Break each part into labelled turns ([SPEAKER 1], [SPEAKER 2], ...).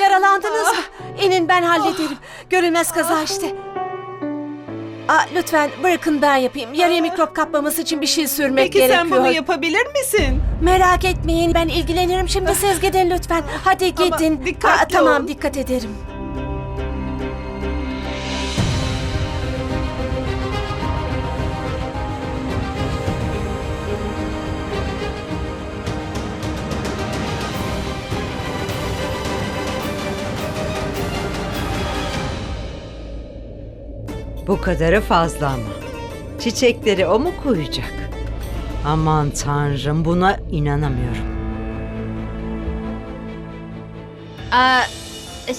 [SPEAKER 1] Yaralandınız mı? İnin ben hallederim. Görülmez kaza işte. Aa, lütfen bırakın ben yapayım. Yarıya mikrop kapmaması için bir şey sürmek
[SPEAKER 2] Peki
[SPEAKER 1] gerekiyor.
[SPEAKER 2] sen bunu yapabilir misin?
[SPEAKER 1] Merak etmeyin ben ilgilenirim. Şimdi siz gidin lütfen. Hadi
[SPEAKER 2] Ama
[SPEAKER 1] gidin.
[SPEAKER 2] dikkatli
[SPEAKER 1] tamam
[SPEAKER 2] ol.
[SPEAKER 1] dikkat ederim.
[SPEAKER 3] Bu kadarı fazla ama. Çiçekleri o mu koyacak? Aman tanrım buna inanamıyorum.
[SPEAKER 4] Aa,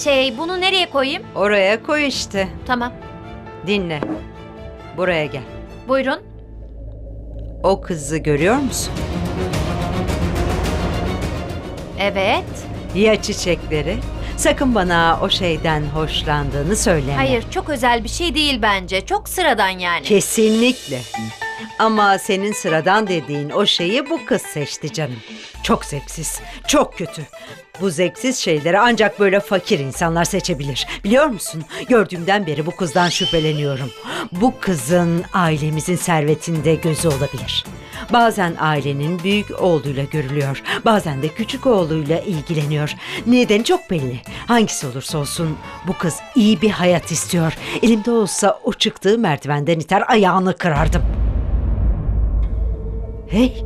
[SPEAKER 4] şey bunu nereye koyayım?
[SPEAKER 3] Oraya koy işte.
[SPEAKER 4] Tamam.
[SPEAKER 3] Dinle. Buraya gel.
[SPEAKER 4] Buyurun.
[SPEAKER 3] O kızı görüyor musun?
[SPEAKER 4] Evet.
[SPEAKER 3] Ya çiçekleri? Sakın bana o şeyden hoşlandığını söyleme.
[SPEAKER 4] Hayır çok özel bir şey değil bence. Çok sıradan yani.
[SPEAKER 3] Kesinlikle. Ama senin sıradan dediğin o şeyi bu kız seçti canım. Çok zevksiz, çok kötü. Bu zevksiz şeyleri ancak böyle fakir insanlar seçebilir. Biliyor musun? Gördüğümden beri bu kızdan şüpheleniyorum. Bu kızın ailemizin servetinde gözü olabilir. Bazen ailenin büyük oğluyla görülüyor. Bazen de küçük oğluyla ilgileniyor. Nedeni çok belli. Hangisi olursa olsun bu kız iyi bir hayat istiyor. Elimde olsa o çıktığı merdivenden iter ayağını kırardım. Hey!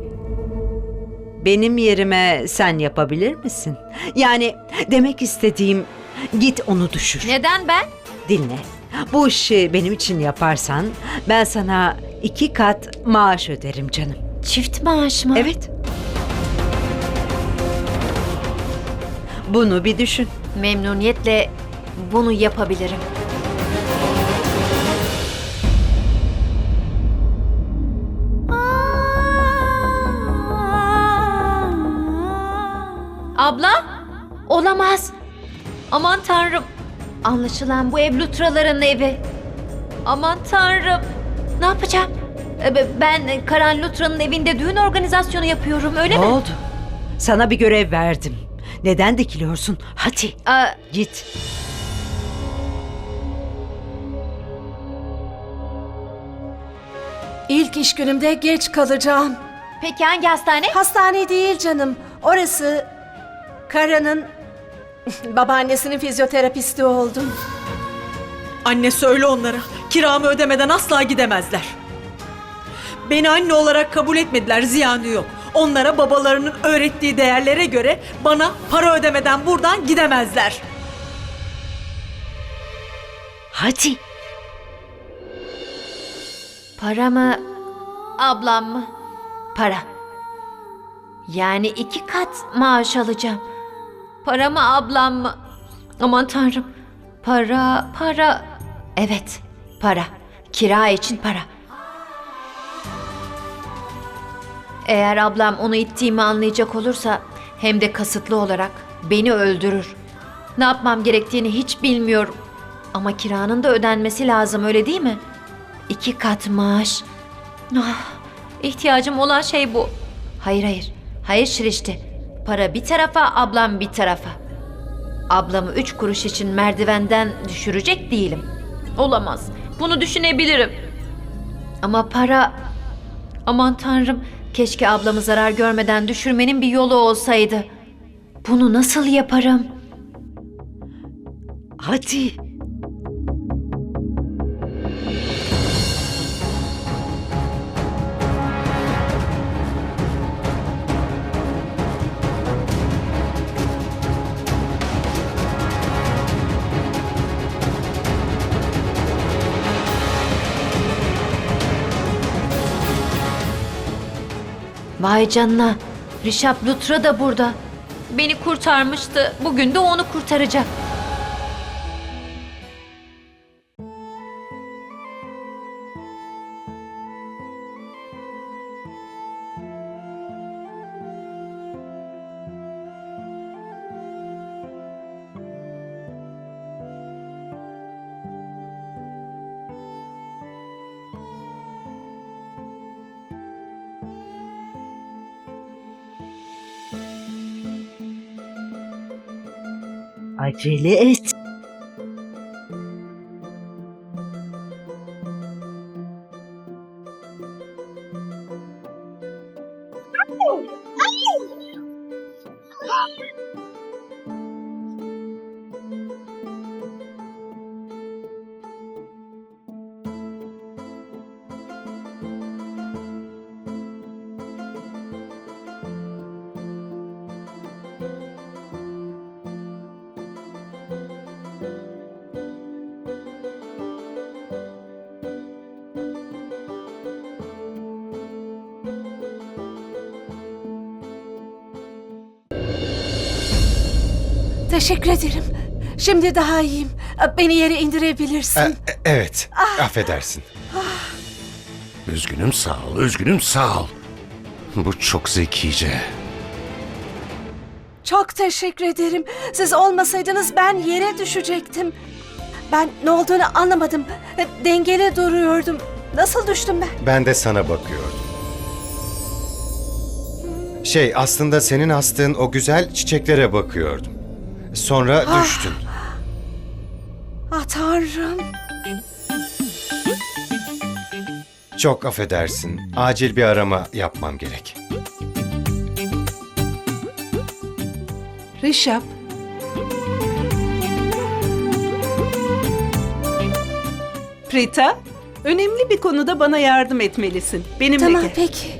[SPEAKER 3] Benim yerime sen yapabilir misin? Yani demek istediğim git onu düşür.
[SPEAKER 4] Neden ben?
[SPEAKER 3] Dinle. Bu işi benim için yaparsan ben sana iki kat maaş öderim canım.
[SPEAKER 4] Çift maaş mı?
[SPEAKER 3] Evet. Bunu bir düşün.
[SPEAKER 4] Memnuniyetle bunu yapabilirim. Abla? Olamaz. Aman tanrım. Anlaşılan bu ev Lutraların evi. Aman tanrım. Ne yapacağım? E, be- Ben Karan Lutra'nın evinde düğün organizasyonu yapıyorum öyle
[SPEAKER 3] ne
[SPEAKER 4] mi?
[SPEAKER 3] oldu? Sana bir görev verdim. Neden dikiliyorsun? Hadi
[SPEAKER 4] Aa,
[SPEAKER 3] git.
[SPEAKER 1] İlk iş günümde geç kalacağım.
[SPEAKER 4] peki hangi hastane?
[SPEAKER 1] Hastane değil canım. Orası Kara'nın babaannesinin fizyoterapisti oldum.
[SPEAKER 2] Anne söyle onlara. Kiramı ödemeden asla gidemezler. Beni anne olarak kabul etmediler ziyanı yok. Onlara babalarının öğrettiği değerlere göre bana para ödemeden buradan gidemezler.
[SPEAKER 3] Hadi.
[SPEAKER 4] Para mı? Ablam mı? Para. Yani iki kat maaş alacağım. Para mı ablam mı? Aman tanrım. Para, para. Evet, para. Kira için para. Eğer ablam onu ittiğimi anlayacak olursa hem de kasıtlı olarak beni öldürür. Ne yapmam gerektiğini hiç bilmiyorum. Ama kiranın da ödenmesi lazım öyle değil mi? İki kat maaş. Ah, ihtiyacım olan şey bu. Hayır hayır. Hayır Şirişti. Para bir tarafa, ablam bir tarafa. Ablamı üç kuruş için merdivenden düşürecek değilim. Olamaz. Bunu düşünebilirim. Ama para... Aman tanrım. Keşke ablamı zarar görmeden düşürmenin bir yolu olsaydı. Bunu nasıl yaparım?
[SPEAKER 3] Hadi.
[SPEAKER 4] Vay canına. Rişap Lutra da burada. Beni kurtarmıştı. Bugün de onu kurtaracak.
[SPEAKER 3] Acele et.
[SPEAKER 1] Teşekkür ederim. Şimdi daha iyiyim. Beni yere indirebilirsin.
[SPEAKER 5] E- e- evet, affedersin. Üzgünüm sağ ol, üzgünüm sağ ol. Bu çok zekice.
[SPEAKER 1] Çok teşekkür ederim. Siz olmasaydınız ben yere düşecektim. Ben ne olduğunu anlamadım. Dengeli duruyordum. Nasıl düştüm ben?
[SPEAKER 5] Ben de sana bakıyordum. Şey, aslında senin astığın o güzel çiçeklere bakıyordum. Sonra düştün.
[SPEAKER 1] Ah tanrım.
[SPEAKER 5] Çok affedersin. Acil bir arama yapmam gerek.
[SPEAKER 6] Rişap. Prita, önemli bir konuda bana yardım etmelisin. Benimle
[SPEAKER 1] Tamam
[SPEAKER 6] gel.
[SPEAKER 1] peki.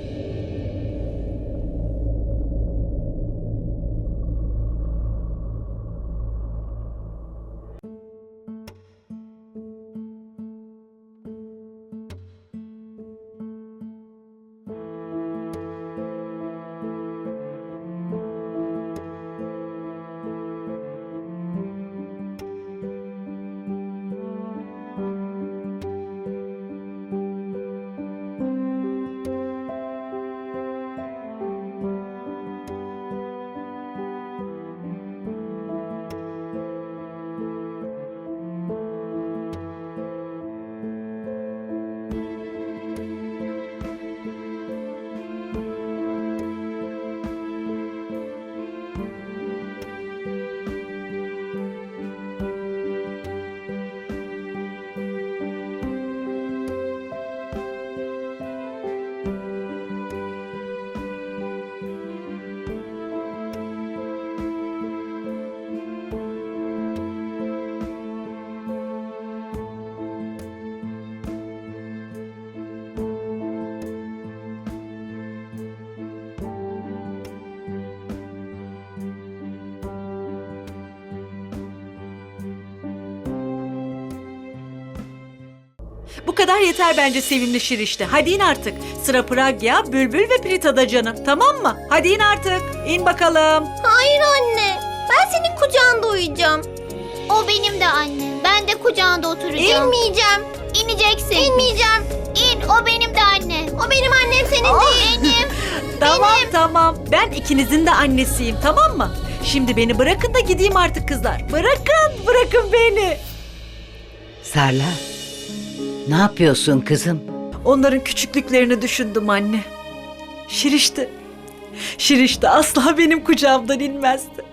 [SPEAKER 2] Bu kadar yeter bence sevimli Şirişte. Hadi in artık. Sıra Pragya, Bülbül ve Prita'da canım. Tamam mı? Hadi in artık. İn bakalım.
[SPEAKER 7] Hayır anne. Ben senin kucağında uyuyacağım. O benim de annem. Ben de kucağında oturacağım. İnmeyeceğim. İneceksin. İnmeyeceğim. İn. O benim de anne. O benim annem senin değil. Benim.
[SPEAKER 2] Tamam tamam. Ben ikinizin de annesiyim tamam mı? Şimdi beni bırakın da gideyim artık kızlar. Bırakın, bırakın beni.
[SPEAKER 3] Sarla. Ne yapıyorsun kızım?
[SPEAKER 2] Onların küçüklüklerini düşündüm anne. Şirişte. Şirişte asla benim kucağımdan inmezdi.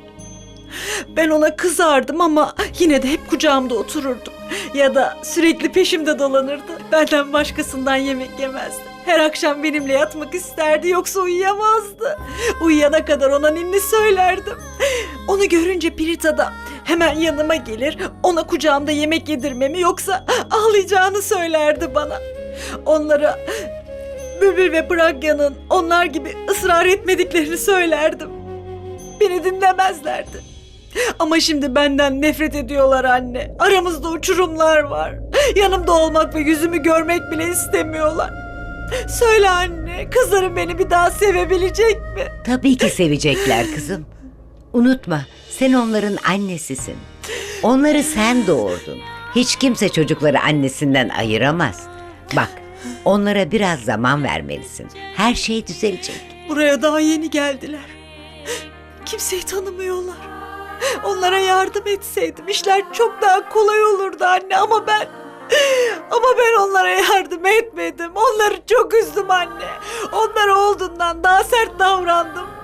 [SPEAKER 2] Ben ona kızardım ama yine de hep kucağımda otururdu. Ya da sürekli peşimde dolanırdı. Benden başkasından yemek yemezdi. Her akşam benimle yatmak isterdi yoksa uyuyamazdı. Uyuyana kadar ona ninni söylerdim. Onu görünce Prita da hemen yanıma gelir ona kucağımda yemek yedirmemi yoksa ağlayacağını söylerdi bana. Onlara Bülbül ve Pragya'nın onlar gibi ısrar etmediklerini söylerdim. Beni dinlemezlerdi. Ama şimdi benden nefret ediyorlar anne. Aramızda uçurumlar var. Yanımda olmak ve yüzümü görmek bile istemiyorlar. Söyle anne, kızlarım beni bir daha sevebilecek mi?
[SPEAKER 8] Tabii ki sevecekler kızım. Unutma, sen onların annesisin. Onları sen doğurdun. Hiç kimse çocukları annesinden ayıramaz. Bak, onlara biraz zaman vermelisin. Her şey düzelecek.
[SPEAKER 2] Buraya daha yeni geldiler. Kimseyi tanımıyorlar. Onlara yardım etseydim işler çok daha kolay olurdu anne ama ben... Ama ben onlara yardım etmedim. Onları çok üzdüm anne. Onlara olduğundan daha sert davrandım.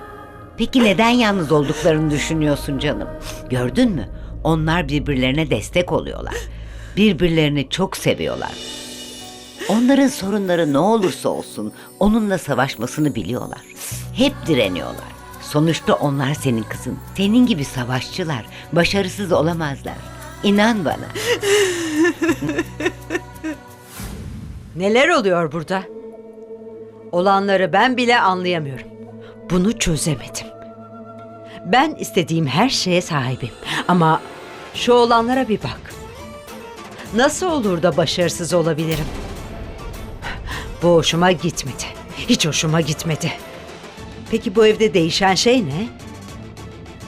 [SPEAKER 8] Peki neden yalnız olduklarını düşünüyorsun canım? Gördün mü? Onlar birbirlerine destek oluyorlar. Birbirlerini çok seviyorlar. Onların sorunları ne olursa olsun onunla savaşmasını biliyorlar. Hep direniyorlar. Sonuçta onlar senin kızın. Senin gibi savaşçılar. Başarısız olamazlar. İnan bana.
[SPEAKER 3] Neler oluyor burada? Olanları ben bile anlayamıyorum. Bunu çözemedim. Ben istediğim her şeye sahibim. Ama şu olanlara bir bak. Nasıl olur da başarısız olabilirim? Bu hoşuma gitmedi. Hiç hoşuma gitmedi. Peki bu evde değişen şey ne?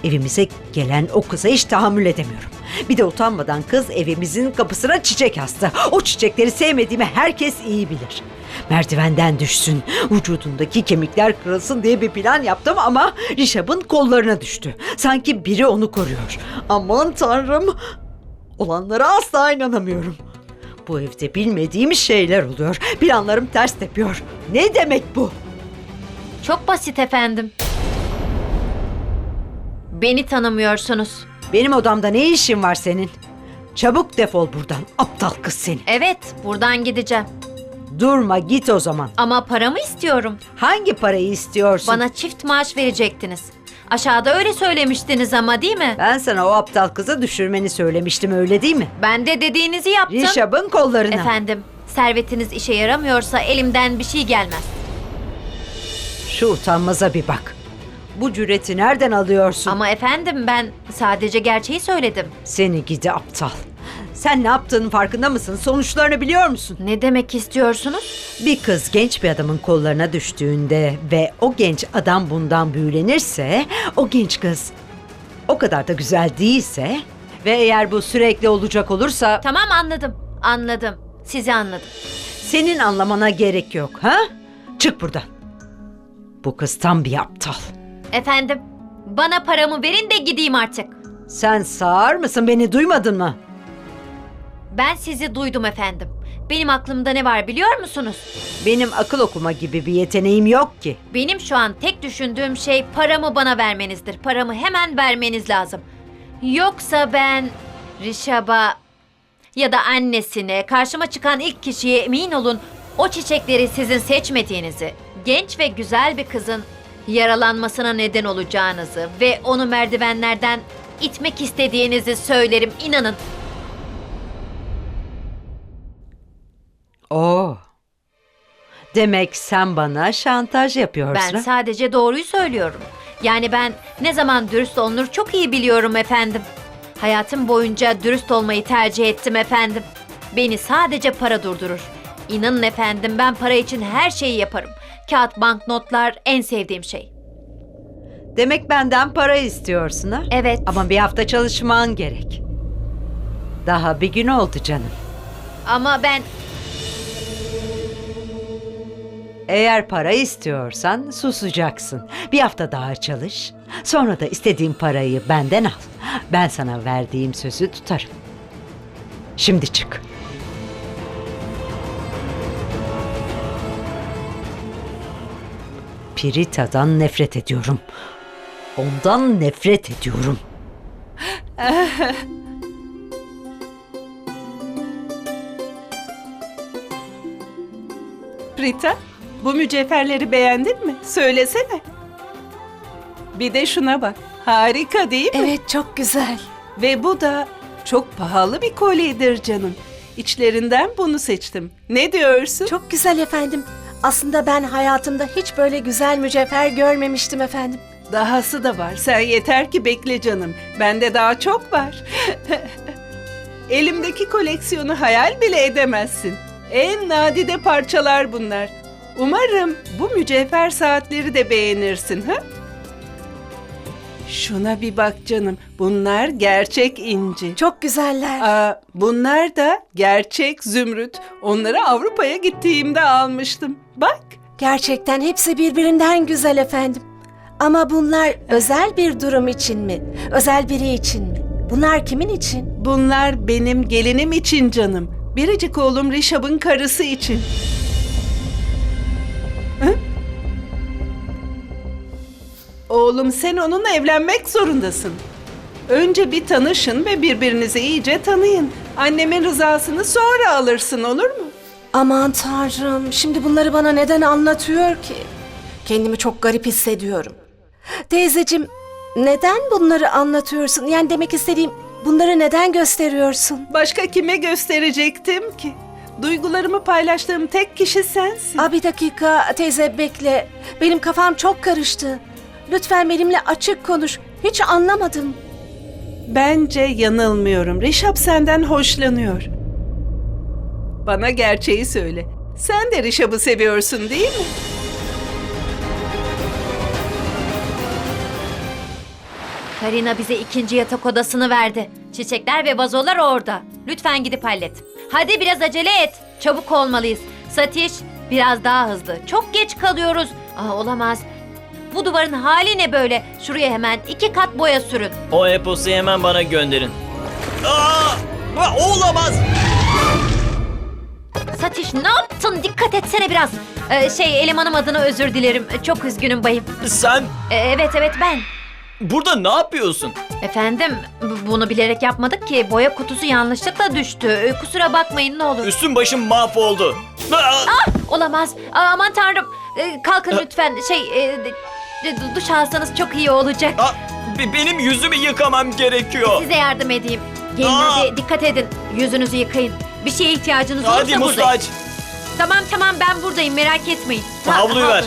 [SPEAKER 3] Evimize gelen o kıza hiç tahammül edemiyorum. Bir de utanmadan kız evimizin kapısına çiçek astı. O çiçekleri sevmediğimi herkes iyi bilir. Merdivenden düşsün, vücudundaki kemikler kırılsın diye bir plan yaptım ama Rişab'ın kollarına düştü. Sanki biri onu koruyor. Aman tanrım! Olanlara asla inanamıyorum. Bu evde bilmediğim şeyler oluyor. Planlarım ters tepiyor. Ne demek bu?
[SPEAKER 4] Çok basit efendim. Beni tanımıyorsunuz.
[SPEAKER 3] Benim odamda ne işin var senin? Çabuk defol buradan aptal kız seni.
[SPEAKER 4] Evet, buradan gideceğim.
[SPEAKER 3] Durma git o zaman.
[SPEAKER 4] Ama paramı istiyorum.
[SPEAKER 3] Hangi parayı istiyorsun?
[SPEAKER 4] Bana çift maaş verecektiniz. Aşağıda öyle söylemiştiniz ama değil mi?
[SPEAKER 3] Ben sana o aptal kızı düşürmeni söylemiştim öyle değil mi?
[SPEAKER 4] Ben de dediğinizi yaptım.
[SPEAKER 3] Rişab'ın kollarına.
[SPEAKER 4] Efendim, servetiniz işe yaramıyorsa elimden bir şey gelmez.
[SPEAKER 3] Şu utanmaza bir bak. Bu cüreti nereden alıyorsun?
[SPEAKER 4] Ama efendim ben sadece gerçeği söyledim.
[SPEAKER 3] Seni gidi aptal. Sen ne yaptığının farkında mısın? Sonuçlarını biliyor musun?
[SPEAKER 4] Ne demek istiyorsunuz?
[SPEAKER 3] Bir kız genç bir adamın kollarına düştüğünde ve o genç adam bundan büyülenirse, o genç kız o kadar da güzel değilse ve eğer bu sürekli olacak olursa
[SPEAKER 4] Tamam anladım. Anladım. Sizi anladım.
[SPEAKER 3] senin anlamana gerek yok, ha? Çık buradan. Bu kız tam bir aptal.
[SPEAKER 4] Efendim, bana paramı verin de gideyim artık.
[SPEAKER 3] Sen sağır mısın? Beni duymadın mı?
[SPEAKER 4] Ben sizi duydum efendim. Benim aklımda ne var biliyor musunuz?
[SPEAKER 3] Benim akıl okuma gibi bir yeteneğim yok ki.
[SPEAKER 4] Benim şu an tek düşündüğüm şey paramı bana vermenizdir. Paramı hemen vermeniz lazım. Yoksa ben Rişab'a ya da annesine karşıma çıkan ilk kişiye emin olun o çiçekleri sizin seçmediğinizi, genç ve güzel bir kızın yaralanmasına neden olacağınızı ve onu merdivenlerden itmek istediğinizi söylerim inanın.
[SPEAKER 3] Oo. Demek sen bana şantaj yapıyorsun.
[SPEAKER 4] Ben sadece doğruyu söylüyorum. Yani ben ne zaman dürüst olunur çok iyi biliyorum efendim. Hayatım boyunca dürüst olmayı tercih ettim efendim. Beni sadece para durdurur. İnanın efendim ben para için her şeyi yaparım. Kağıt banknotlar en sevdiğim şey.
[SPEAKER 3] Demek benden para istiyorsun ha?
[SPEAKER 4] Evet.
[SPEAKER 3] Ama bir hafta çalışman gerek. Daha bir gün oldu canım.
[SPEAKER 4] Ama ben
[SPEAKER 3] Eğer para istiyorsan susacaksın. Bir hafta daha çalış. Sonra da istediğin parayı benden al. Ben sana verdiğim sözü tutarım. Şimdi çık. Pirita'dan nefret ediyorum. Ondan nefret ediyorum.
[SPEAKER 6] Rita, bu mücevherleri beğendin mi? Söylesene. Bir de şuna bak. Harika değil mi?
[SPEAKER 1] Evet çok güzel.
[SPEAKER 6] Ve bu da çok pahalı bir kolyedir canım. İçlerinden bunu seçtim. Ne diyorsun?
[SPEAKER 1] Çok güzel efendim. Aslında ben hayatımda hiç böyle güzel mücevher görmemiştim efendim.
[SPEAKER 6] Dahası da var. Sen yeter ki bekle canım. Bende daha çok var. Elimdeki koleksiyonu hayal bile edemezsin. En nadide parçalar bunlar. Umarım bu mücevher saatleri de beğenirsin ha? Şuna bir bak canım. Bunlar gerçek inci.
[SPEAKER 1] Çok güzeller.
[SPEAKER 6] Aa, bunlar da gerçek zümrüt. Onları Avrupa'ya gittiğimde almıştım. Bak.
[SPEAKER 1] Gerçekten hepsi birbirinden güzel efendim. Ama bunlar özel bir durum için mi? Özel biri için mi? Bunlar kimin için?
[SPEAKER 6] Bunlar benim gelinim için canım. Biricik oğlum Rişab'ın karısı için. Oğlum sen onunla evlenmek zorundasın. Önce bir tanışın ve birbirinizi iyice tanıyın. Annemin rızasını sonra alırsın olur mu?
[SPEAKER 1] Aman tanrım, şimdi bunları bana neden anlatıyor ki? Kendimi çok garip hissediyorum. Teyzecim, neden bunları anlatıyorsun? Yani demek istediğim, bunları neden gösteriyorsun?
[SPEAKER 6] Başka kime gösterecektim ki? Duygularımı paylaştığım tek kişi sensin.
[SPEAKER 1] Aa, bir dakika teyze bekle. Benim kafam çok karıştı. Lütfen benimle açık konuş. Hiç anlamadım.
[SPEAKER 6] Bence yanılmıyorum. Rişap senden hoşlanıyor. Bana gerçeği söyle. Sen de Rişap'ı seviyorsun değil mi?
[SPEAKER 4] Karina bize ikinci yatak odasını verdi. Çiçekler ve vazolar orada. Lütfen gidip hallet. Hadi biraz acele et. Çabuk olmalıyız. Satiş biraz daha hızlı. Çok geç kalıyoruz. Aa, olamaz. Bu duvarın hali ne böyle? Şuraya hemen iki kat boya sürün.
[SPEAKER 9] O e-postayı hemen bana gönderin. Aa! Aa, Olamaz.
[SPEAKER 4] Satiş ne yaptın? Dikkat etsene biraz. Ee, şey elemanım adına özür dilerim. Çok üzgünüm bayım.
[SPEAKER 9] Sen
[SPEAKER 4] Ee, evet evet ben.
[SPEAKER 9] burada ne yapıyorsun?
[SPEAKER 4] Efendim bu- bunu bilerek yapmadık ki. Boya kutusu yanlışlıkla düştü. Ee, kusura bakmayın ne olur.
[SPEAKER 9] Üstüm başım mahvoldu. Aa!
[SPEAKER 4] Olamaz. Aa, aman tanrım. Ee, kalkın lütfen. Şey e, duş alsanız çok iyi olacak.
[SPEAKER 9] Aa, be- benim yüzümü yıkamam gerekiyor.
[SPEAKER 4] Size yardım edeyim. Gelin
[SPEAKER 9] Aa!
[SPEAKER 4] hadi dikkat edin. Yüzünüzü yıkayın. Bir şeye ihtiyacınız olursa
[SPEAKER 9] Hadi muslu
[SPEAKER 4] buradayım.
[SPEAKER 9] aç.
[SPEAKER 4] Tamam tamam ben buradayım merak etmeyin. Ha,
[SPEAKER 9] Havluyu
[SPEAKER 4] havlu.
[SPEAKER 9] ver.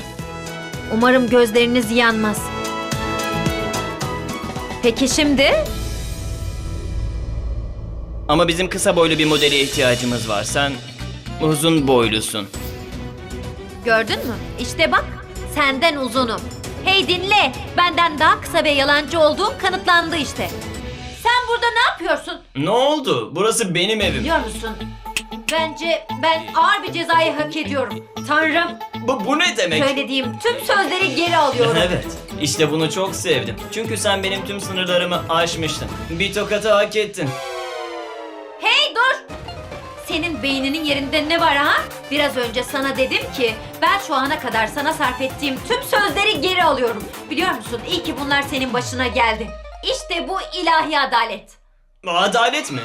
[SPEAKER 4] Umarım gözleriniz yanmaz. Peki şimdi?
[SPEAKER 9] Ama bizim kısa boylu bir modele ihtiyacımız var. Sen uzun boylusun.
[SPEAKER 4] Gördün mü? İşte bak senden uzunum. Hey dinle. Benden daha kısa ve yalancı olduğum kanıtlandı işte. Sen burada ne yapıyorsun?
[SPEAKER 9] Ne oldu? Burası benim evim.
[SPEAKER 4] Biliyor musun? Bence ben ağır bir cezayı hak ediyorum. Tanrım
[SPEAKER 9] Bu, bu ne demek?
[SPEAKER 4] söylediğim tüm sözleri geri alıyorum.
[SPEAKER 9] Evet. İşte bunu çok sevdim. Çünkü sen benim tüm sınırlarımı aşmıştın. Bir tokatı hak ettin.
[SPEAKER 4] Senin beyninin yerinde ne var ha? Biraz önce sana dedim ki ben şu ana kadar sana sarf ettiğim tüm sözleri geri alıyorum. Biliyor musun? İyi ki bunlar senin başına geldi. İşte bu ilahi adalet.
[SPEAKER 9] Adalet mi?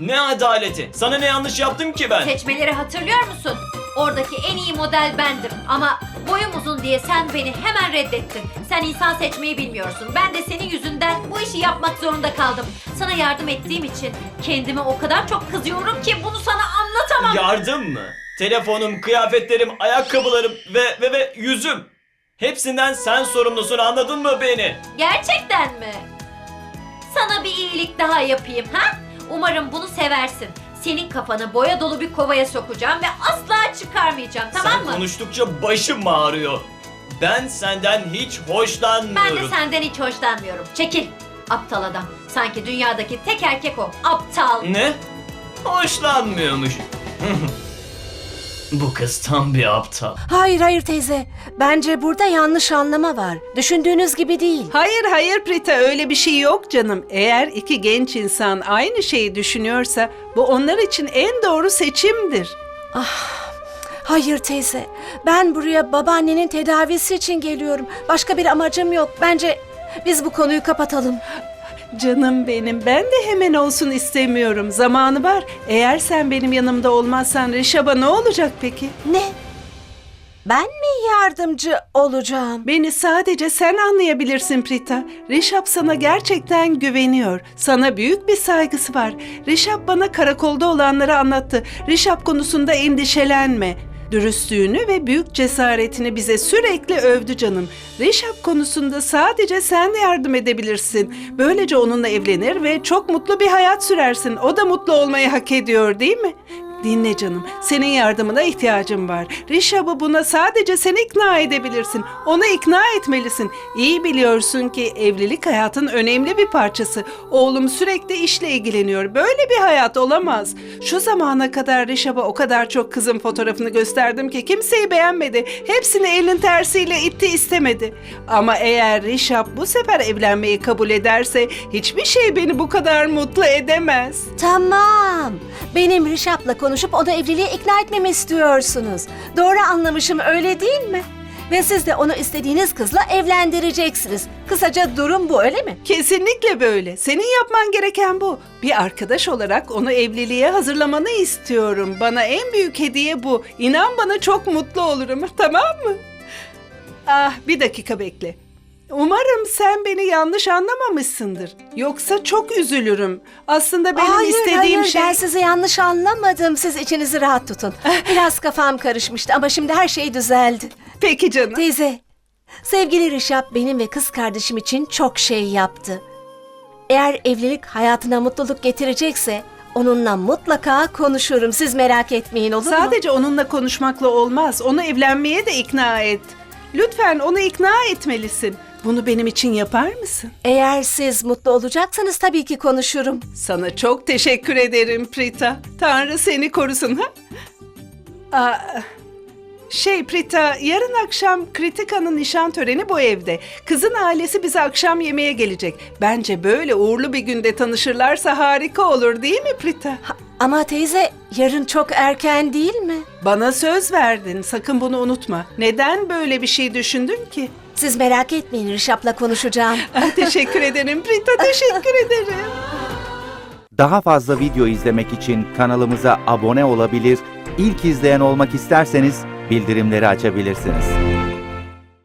[SPEAKER 9] Ne adaleti? Sana ne yanlış yaptım ki ben?
[SPEAKER 4] Seçmeleri hatırlıyor musun? Oradaki en iyi model bendim ama boyum uzun diye sen beni hemen reddettin. Sen insan seçmeyi bilmiyorsun. Ben de senin yüzünden bu işi yapmak zorunda kaldım. Sana yardım ettiğim için kendime o kadar çok kızıyorum ki bunu sana anlatamam.
[SPEAKER 9] Yardım mı? Telefonum, kıyafetlerim, ayakkabılarım ve ve ve yüzüm. Hepsinden sen sorumlusun anladın mı beni?
[SPEAKER 4] Gerçekten mi? Sana bir iyilik daha yapayım ha? Umarım bunu seversin. Senin kafanı boya dolu bir kovaya sokacağım ve asla çıkarmayacağım tamam
[SPEAKER 9] sen
[SPEAKER 4] mı?
[SPEAKER 9] konuştukça başım ağrıyor. Ben senden hiç
[SPEAKER 4] Ben
[SPEAKER 9] hoşlanmıyorum.
[SPEAKER 4] de senden hiç hoşlanmıyorum. Çekil. Aptal adam. Sanki dünyadaki tek erkek o. Aptal.
[SPEAKER 9] Ne? Hoşlanmıyormuş. Bu kız tam bir aptal.
[SPEAKER 1] Hayır hayır teyze. Bence burada yanlış anlama var. Düşündüğünüz gibi değil.
[SPEAKER 6] Hayır hayır Prita öyle bir şey yok canım. Eğer iki genç insan aynı şeyi düşünüyorsa bu onlar için en doğru seçimdir.
[SPEAKER 1] Hayır teyze. Ben buraya babaannenin tedavisi için geliyorum. Başka bir amacım yok. Bence biz bu konuyu kapatalım.
[SPEAKER 6] Canım benim ben de hemen olsun istemiyorum. Zamanı var. Eğer sen benim yanımda olmazsan Rişab'a ne olacak peki?
[SPEAKER 1] Ne? Ben mi yardımcı olacağım?
[SPEAKER 6] Beni sadece sen anlayabilirsin Prita. Rişap sana gerçekten güveniyor. Sana büyük bir saygısı var. Rişap bana karakolda olanları anlattı. Rişap konusunda endişelenme. Dürüstlüğünü ve büyük cesaretini bize sürekli övdü canım. Rişap konusunda sadece sen de yardım edebilirsin. Böylece onunla evlenir ve çok mutlu bir hayat sürersin. O da mutlu olmayı hak ediyor değil mi? Dinle canım, senin yardımına ihtiyacım var. Rişab'ı buna sadece sen ikna edebilirsin. Onu ikna etmelisin. İyi biliyorsun ki evlilik hayatın önemli bir parçası. Oğlum sürekli işle ilgileniyor. Böyle bir hayat olamaz. Şu zamana kadar Rişab'a o kadar çok kızın fotoğrafını gösterdim ki kimseyi beğenmedi. Hepsini elin tersiyle itti istemedi. Ama eğer Rişab bu sefer evlenmeyi kabul ederse hiçbir şey beni bu kadar mutlu edemez.
[SPEAKER 1] Tamam. Benim Rişap'la konuşup onu evliliğe ikna etmemi istiyorsunuz. Doğru anlamışım öyle değil mi? Ve siz de onu istediğiniz kızla evlendireceksiniz. Kısaca durum bu öyle mi?
[SPEAKER 6] Kesinlikle böyle. Senin yapman gereken bu. Bir arkadaş olarak onu evliliğe hazırlamanı istiyorum. Bana en büyük hediye bu. İnan bana çok mutlu olurum. Tamam mı? Ah, bir dakika bekle. Umarım sen beni yanlış anlamamışsındır. Yoksa çok üzülürüm. Aslında benim
[SPEAKER 1] hayır,
[SPEAKER 6] istediğim
[SPEAKER 1] hayır,
[SPEAKER 6] şey...
[SPEAKER 1] ben sizi yanlış anlamadım. Siz içinizi rahat tutun. Biraz kafam karışmıştı ama şimdi her şey düzeldi.
[SPEAKER 6] Peki canım.
[SPEAKER 1] Teyze, sevgili Rişap benim ve kız kardeşim için çok şey yaptı. Eğer evlilik hayatına mutluluk getirecekse onunla mutlaka konuşurum. Siz merak etmeyin olur mu?
[SPEAKER 6] Sadece onunla konuşmakla olmaz. Onu evlenmeye de ikna et. Lütfen onu ikna etmelisin. Bunu benim için yapar mısın?
[SPEAKER 1] Eğer siz mutlu olacaksanız tabii ki konuşurum.
[SPEAKER 6] Sana çok teşekkür ederim Prita. Tanrı seni korusun ha? Aa, şey Prita, yarın akşam Kritika'nın nişan töreni bu evde. Kızın ailesi bize akşam yemeğe gelecek. Bence böyle uğurlu bir günde tanışırlarsa harika olur değil mi Prita?
[SPEAKER 1] Ha, ama teyze yarın çok erken değil mi?
[SPEAKER 6] Bana söz verdin, sakın bunu unutma. Neden böyle bir şey düşündün ki?
[SPEAKER 1] Siz merak etmeyin Rişap'la konuşacağım.
[SPEAKER 6] Teşekkür ederim Prita, teşekkür ederim.
[SPEAKER 10] Daha fazla video izlemek için kanalımıza abone olabilir, ilk izleyen olmak isterseniz bildirimleri açabilirsiniz.